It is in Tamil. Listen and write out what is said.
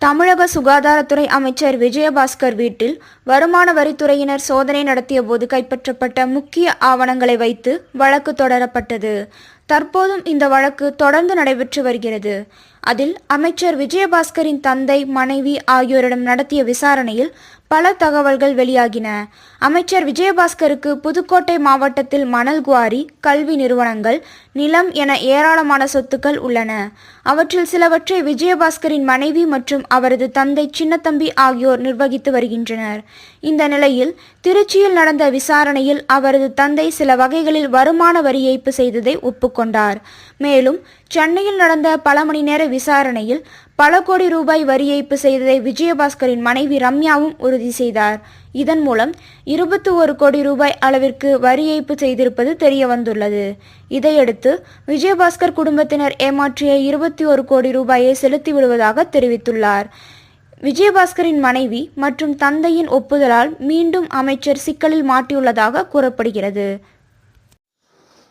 தமிழக சுகாதாரத்துறை அமைச்சர் விஜயபாஸ்கர் வீட்டில் வருமான வரித்துறையினர் சோதனை நடத்தியபோது கைப்பற்றப்பட்ட முக்கிய ஆவணங்களை வைத்து வழக்கு தொடரப்பட்டது. தற்போதும் இந்த வழக்கு தொடர்ந்து நடைபெற்று வருகிறது. அதில் அமைச்சர் விஜயபாஸ்கரின் தந்தை மனைவி ஆகியோரிடம் நடத்திய விசாரணையில் பல தகவல்கள் வெளியாகின. அமைச்சர் விஜயபாஸ்கருக்கு புதுக்கோட்டை மாவட்டத்தில் மணல் குவாரி கல்வி நிறுவனங்கள் நிலம் என ஏராளமான சொத்துக்கள் உள்ளன. அவற்றில் சிலவற்றை விஜயபாஸ்கரின் மனைவி மற்றும் அவரது தந்தை சின்னத்தம்பி ஆகியோர் நிர்வகித்து வருகின்றனர். இந்த நிலையில் திருச்சியில் நடந்த விசாரணையில் அவரது தந்தை சில வகைகளில் வருமான வரி ஏய்ப்பு செய்ததை ஒப்புக்கொண்டார் மேலும் சென்னையில் நடந்த பல மணி நேர விசாரணையில் பல கோடி ரூபாய் வரி ஏய்ப்பு செய்ததை விஜயபாஸ்கரின் மனைவி ரம்யாவும் உறுதி செய்தார். இதன் மூலம் இருபத்தி ஒரு கோடி ரூபாய் அளவிற்கு வரி ஏய்ப்பு செய்திருப்பது தெரிய வந்துள்ளது இதையடுத்து விஜயபாஸ்கர் குடும்பத்தினர் ஏமாற்றிய இருபத்தி ஒரு கோடி ரூபாயை செலுத்தி விடுவதாக தெரிவித்துள்ளார். விஜயபாஸ்கரின் மனைவி மற்றும் தந்தையின் ஒப்புதலால் மீண்டும் அமைச்சர் சிக்கலில் மாட்டியுள்ளதாக கூறப்படுகிறது.